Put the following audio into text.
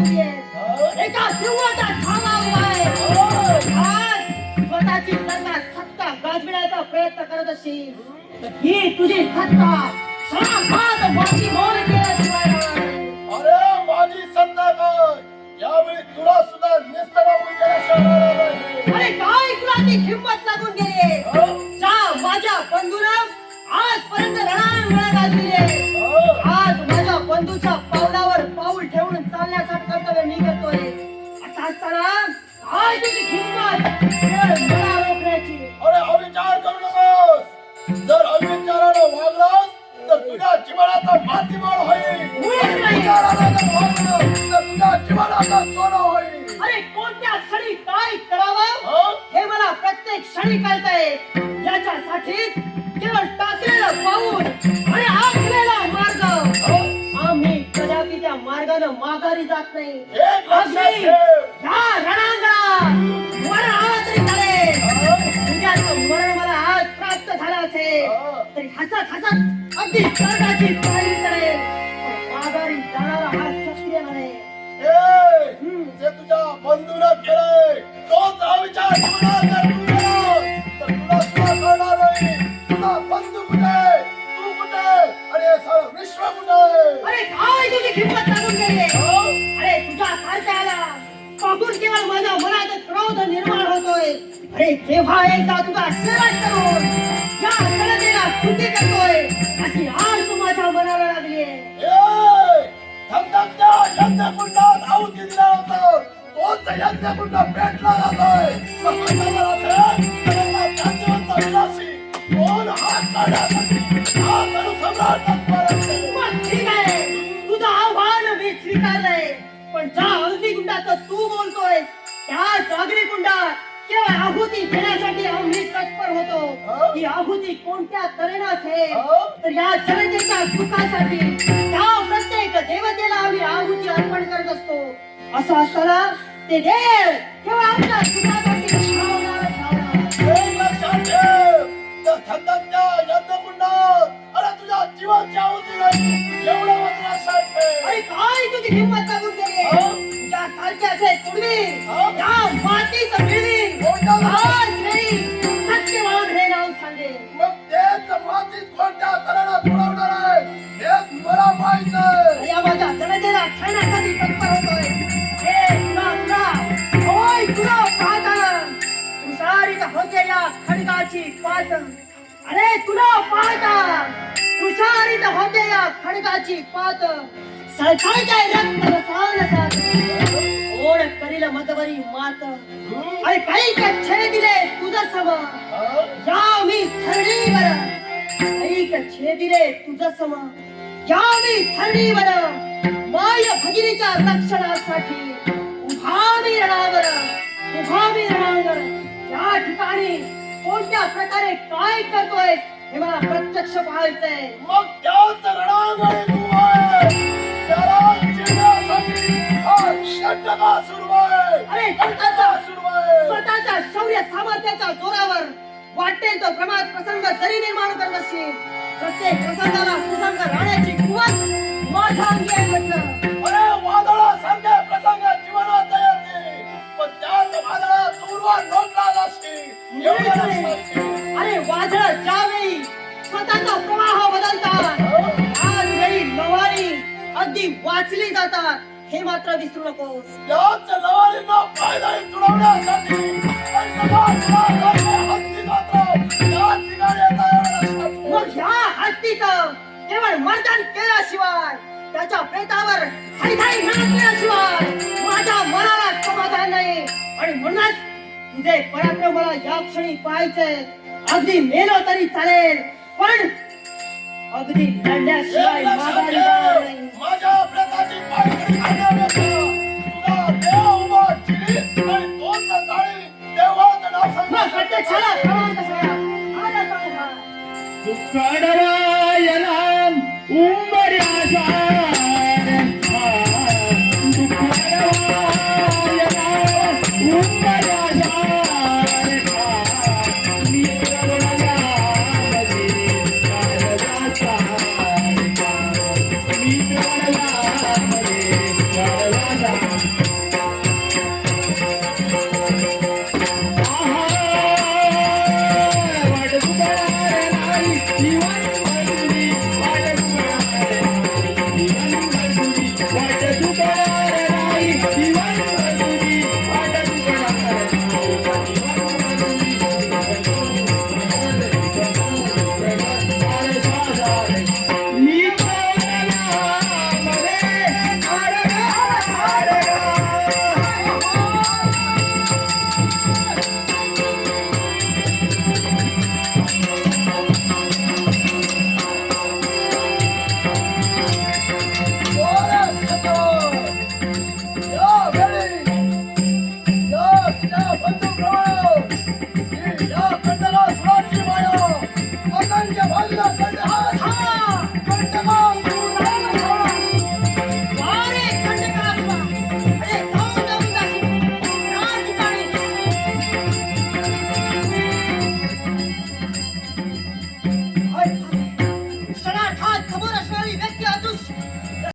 एका सिंहाचा ठावा उभा आहे. आज स्वतःची सत्ता सत्ता गाजविण्याचा प्रयत्न करत असशील ही तुझी सत्ता क्षणार्धात माझी मोड केल्याशिवाय. अरे माझी सत्ता काय यावेळी तुला सुद्धा निस्तरावून नाही. अरे काय तुला ती हिंमत काय तुझी हिंमत केवळ मला रोखण्याची अरे अविचार करू नकोस. जर अविचारानं वागलास तर तुझ्या जीवनाचा मातीमोल होईल. मुळीच नाही. अविचारानं जर वागलास तर तुझ्या जीवनाचा सोनं होईल. अरे कोणत्या क्षणी काय करावं? हं? मला प्रत्येक क्षणी कळतंय. याच्यासाठी केवळ टाकलेलं पाऊल आणि आखलेला मार्ग? आम्ही कदापि त्या मार्गानं माघारी जात नाही. या रणांगणात हं? तरी हसत हसत अगदी स्वर्गाची पायरी चढेल माघारी जाणारा हा क्षत्रिय नव्हे. जे तुझ्या बंधूनं केलंय तोच अविचार जीवनात जर तू केलास, तर तुला सुद्धा कळणार नाही. तुझा बंधू कुठे तू कुठे आणि हे सर्व विश्व कुठे अरे काय तुझी किंमत लागून गेली हं? अरे तुझ्या सारख्याला पाहून केवळ माझ्या मनात क्रोध निर्माण होतोय. अरे केव्हा एकदा तुझा शेवट करून या जनतेला सुखी करतोय. अशी आज माझ्या मनाला लागली तोच यज्ञकुंड पेटला जातोय. कोण हात काढा ही आहुती कोणत्या तऱ्हेनं असेल? तर या जनतेच्या सुखासाठी त्या प्रत्येक देवतेला आम्ही आहुती अर्पण करत असतो. असं असताना ते देव केवळ आपल्या सुखासाठी धावणार, धावणार. एक लक्षात ठेव. त्या धगधगत्या यज्ञकुंडात अरे तुझ्या जीवाची आहुती नाही एवढं मात्र लक्षात ठेव. अरे काय तुझी हिंमत लागून गेली? हं? हं? मातीत मिळवी आज नाही. कोणत्या तऱ्हेनं बुडवणार आहे? हेच मला माहीत आहे या माझ्या हे तुला तुला होय तुला होते या खडकाची पात अरे तुला पाहता तुषारित होते या खडकाची पात सळसळते रक्त रसाल साथ ओढ करील मात हं? काही छे ऐक छेदिले तुझ सम. या मी थर्डीवर माय भगिनीच्या रक्षणासाठी उभा मी रणावर उभा मी रणावर. या ठिकाणी कोणत्या प्रकारे काय करतोय हे मला प्रत्यक्ष पाहायचंय. मग त्याच रणांगणी तू आहे. त्याला जिंकण्यासाठी हा षटका सुरू आहे. अरे षटका स्वतःच्या सुरू आहे. स्वतःच्या शौर्य सामर्थ्याच्या जोरावर वाटेल तो प्रमाद प्रसंग जरी निर्माण करत असतील प्रत्येक प्रसंगाला सुसंग कुवत माझ्या अंगी आहे म्हटलं अरे वादळासारखे प्रसंग जीवनात येते पण त्याच वादळात दूरवर नोंदला ठेव. अरे वादळ ज्यावेळी स्वतःचा प्रवाह बदलतात आज वेळी नवारी अगदी वाचली जातात. हे मात्र विसरू नकोस. त्याच लवारींना पायदळी तुडवण्यासाठी केवळ मर्दन केल्याशिवाय त्याच्या प्रेतावर हायधाई नाचल्याशिवाय माझ्या मनाला समाधान नाही. आणि म्हणूनच तुझे पराक्रम मला या क्षणी पाहायचे. अगदी मेलो तरी चालेल पण अगदी लढल्याशिवाय माझ्या प्रत्यक्षाला 我们亚洲，together.